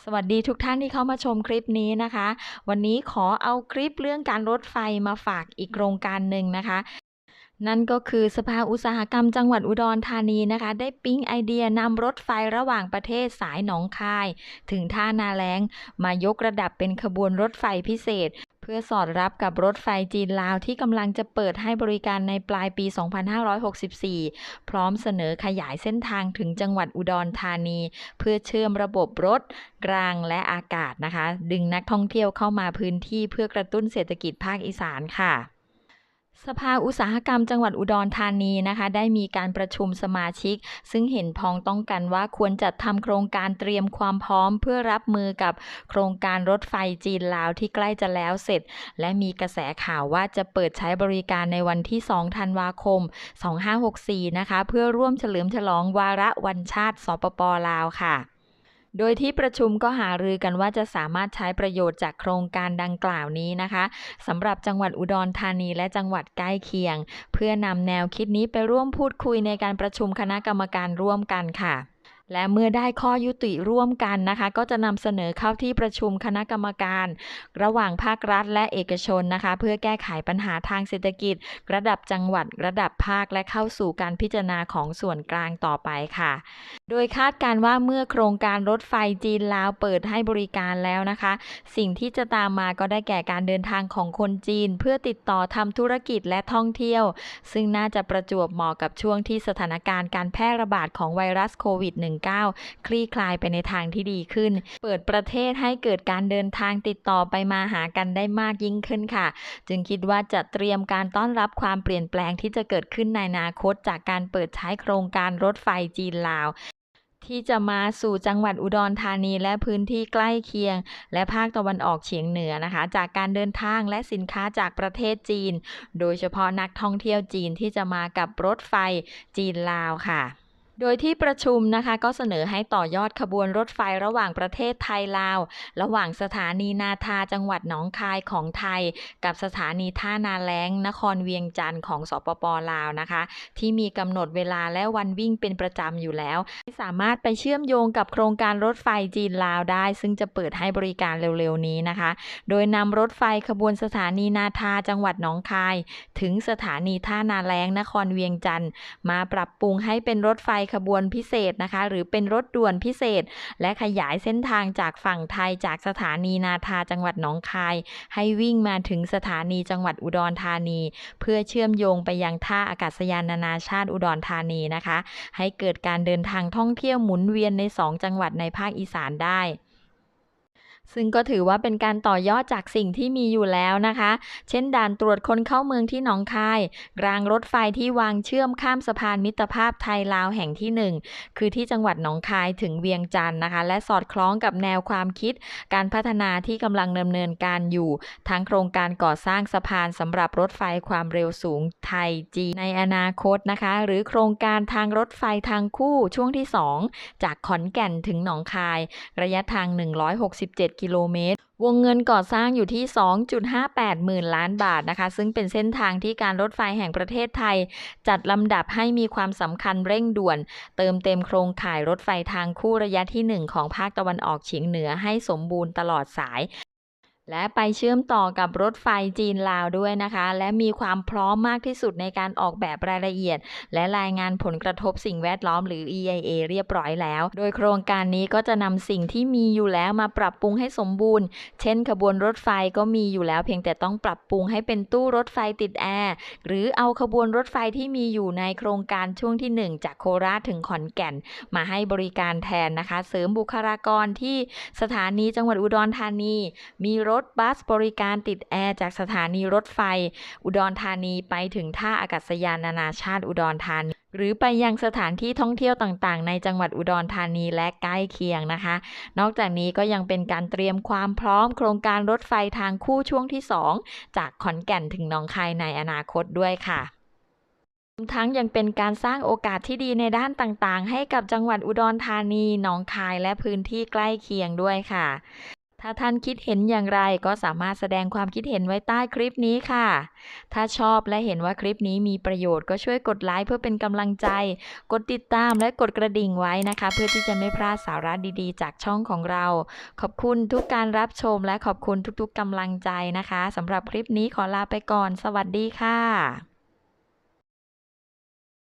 สวัสดีทุกท่านที่เข้ามาชมคลิปนี้นะคะ วันนี้ขอเอาคลิปเรื่องการรถไฟมาฝากอีกโครงการหนึ่งนะคะ นั่นก็คือสภาอุตสาหกรรมจังหวัดอุดรธานีนะคะ ได้ปิ๊งไอเดียนำรถไฟระหว่างประเทศสายหนองคาย ถึงท่านาแล้งมายกระดับเป็นขบวนรถไฟพิเศษ เพื่อสอดรับกับรถไฟจีนลาวที่กำลังจะเปิดให้บริการในปลายปี 2564 พร้อมเสนอขยายเส้นทางถึงจังหวัดอุดรธานี เพื่อเชื่อมระบบรถรางและอากาศนะคะ ดึงนักท่องเที่ยวเข้ามาพื้นที่เพื่อกระตุ้นเศรษฐกิจภาคอีสานค่ะ สภาอุตสาหกรรมจังหวัดอุดรธานีนะคะ ได้มีการประชุมสมาชิก ซึ่งเห็นพ้องต้องกันว่าควรจัดทำโครงการเตรียมความพร้อม เพื่อรับมือกับโครงการรถไฟจีนลาวที่ใกล้จะแล้วเสร็จ และมีกระแสข่าวว่าจะเปิดใช้บริการในวันที่ 2 ธันวาคม 2564 นะคะ เพื่อร่วมเฉลิมฉลองวาระวันชาติสปปลาวค่ะ โดยที่ประชุมก็หารือกันว่าจะสามารถใช้ประโยชน์จากโครงการดังกล่าวนี้นะคะสำหรับจังหวัดอุดรธานีและจังหวัดใกล้เคียง เพื่อนำแนวคิดนี้ไปร่วมพูดคุยในการประชุมคณะกรรมการร่วมกันค่ะ และเมื่อได้ข้อยุติร่วมกันนะคะ ก็จะนำเสนอเข้าที่ประชุมคณะกรรมการ ระหว่างภาครัฐและเอกชนนะคะ เพื่อแก้ไขปัญหาทางเศรษฐกิจ ระดับจังหวัด ระดับภาคและเข้าสู่การพิจารณาของส่วนกลางต่อไปค่ะ โดยคาดการณ์ว่าเมื่อโครงการรถไฟจีนลาวเปิดให้บริการแล้วนะคะ สิ่งที่จะตามมาก็ได้แก่การเดินทางของคนจีน เพื่อติดต่อทำธุรกิจและท่องเที่ยว ซึ่งน่าจะประจวบเหมาะกับช่วงที่สถานการณ์การแพร่ระบาดของไวรัสโควิด 1 -19 คลี่คลายไปในทางที่ดีขึ้น เปิดประเทศให้เกิดการเดินทางติดต่อไปมาหากันได้มากยิ่งขึ้นค่ะ จึงคิดว่าจะเตรียมการต้อนรับความเปลี่ยนแปลงที่จะเกิดขึ้นในอนาคต จากการเปิดใช้โครงการรถไฟจีนลาวที่จะมาสู่จังหวัดอุดรธานีและพื้นที่ใกล้เคียง และภาคตะวันออกเฉียงเหนือนะคะ จากการเดินทางและสินค้าจากประเทศจีน โดยเฉพาะนักท่องเที่ยวจีนที่จะมากับรถไฟจีนลาวค่ะ โดยที่ประชุมนะคะก็เสนอให้ต่อยอดขบวนรถไฟระหว่างประเทศไทยลาว ระหว่างสถานีนาทาจังหวัดหนองคายของไทย กับสถานีท่านาแล้ง นครเวียงจันทร์ของสปปลาวนะคะ ที่มีกำหนดเวลาและวันวิ่งเป็นประจำอยู่แล้ว สามารถไปเชื่อมโยงกับโครงการรถไฟจีนลาวได้ ซึ่งจะเปิดให้บริการเร็วๆนี้นะคะ โดยนำรถไฟขบวนสถานีนาทาจังหวัดหนองคาย ถึงสถานีท่านาแล้งนครเวียงจันทร์มาปรับปรุงให้เป็นรถไฟขบวนพิเศษนะคะ หรือเป็นรถด่วนพิเศษ และขยายเส้นทางจากฝั่งไทยจากสถานีนาทาจังหวัดหนองคาย ให้วิ่งมาถึงสถานีจังหวัดอุดรธานี เพื่อเชื่อมโยงไปยังท่าอากาศยานนานาชาติอุดรธานีนะคะ ให้เกิดการเดินทางท่องเที่ยวหมุนเวียนใน 2 จังหวัดในภาคอีสานได้ ซึ่งก็ถือว่าเป็นการต่อยอดจากสิ่งที่มีอยู่แล้วนะคะ เช่นด่านตรวจคนเข้าเมืองที่หนองคาย รางรถไฟที่วางเชื่อมข้ามสะพานมิตรภาพไทยลาวแห่งที่หนึ่งคือที่จังหวัดหนองคายถึงเวียงจันทร์นะคะ และสอดคล้องกับแนวความคิด การพัฒนาที่กำลังดำเนินการอยู่ ทั้งโครงการก่อสร้างสะพานสำหรับรถไฟความเร็วสูงไทยจีในอนาคตนะคะ หรือโครงการทางรถไฟทางคู่ช่วงที่ 2 จากขอนแก่นถึงหนองคาย ระยะทาง 167กิโลเมตร วงเงินก่อสร้างอยู่ที่ 2.58 หมื่นล้านบาทนะคะ ซึ่งเป็นเส้นทางที่การรถไฟแห่งประเทศไทย จัดลำดับให้มีความสำคัญเร่งด่วน เติมเต็มโครงข่ายรถไฟทางคู่ระยะที่ 1 ของภาคตะวันออกเฉียงเหนือให้สมบูรณ์ตลอดสาย และไปเชื่อมต่อกับรถไฟจีนลาวด้วยนะคะ และมีความพร้อมมากที่สุดในการออกแบบรายละเอียด และรายงานผลกระทบสิ่งแวดล้อมหรือ EIA เรียบร้อยแล้ว โดยโครงการนี้ก็จะนำสิ่งที่มีอยู่แล้วมาปรับปรุงให้สมบูรณ์ เช่น ขบวนรถไฟก็มีอยู่แล้ว เพียงแต่ต้องปรับปรุงให้เป็นตู้รถไฟติดแอร์หรือเอาขบวนรถไฟที่มีอยู่ในโครงการช่วงที่ 1 จากโคราชถึงขอนแก่น มาให้บริการแทนนะคะ เสริมบุคลากรที่สถานีจังหวัดอุดรธานีมีรถบัสบริการติดแอร์จากสถานีรถไฟ อุดรธานีไปถึงท่าอากาศยานนานาชาติอุดรธานี หรือไปยังสถานที่ท่องเที่ยวต่างๆ ในจังหวัดอุดรธานีและใกล้เคียงนะคะ นอกจากนี้ก็ยังเป็นการเตรียมความพร้อมโครงการรถไฟทางคู่ช่วงที่ 2 จากขอนแก่นถึงหนองคายในอนาคตด้วยค่ะทั้งยังเป็นการสร้างโอกาสที่ดีในด้านต่างๆ ให้กับจังหวัดอุดรธานี หนองคายและพื้นที่ใกล้เคียงด้วยค่ะ ถ้าท่านคิดเห็นอย่างไรก็สามารถแสดงความคิดเห็นไว้ใต้คลิปนี้ค่ะ ถ้าชอบและเห็นว่าคลิปนี้มีประโยชน์ก็ช่วยกดไลค์เพื่อเป็นกำลังใจ กดติดตามและกดกระดิ่งไว้นะคะ เพื่อที่จะไม่พลาดสาระดีๆ จากช่องของเรา ขอบคุณทุกการรับชมและขอบคุณทุกๆกำลังใจนะคะสำหรับคลิปนี้ขอลาไปก่อน สวัสดีค่ะ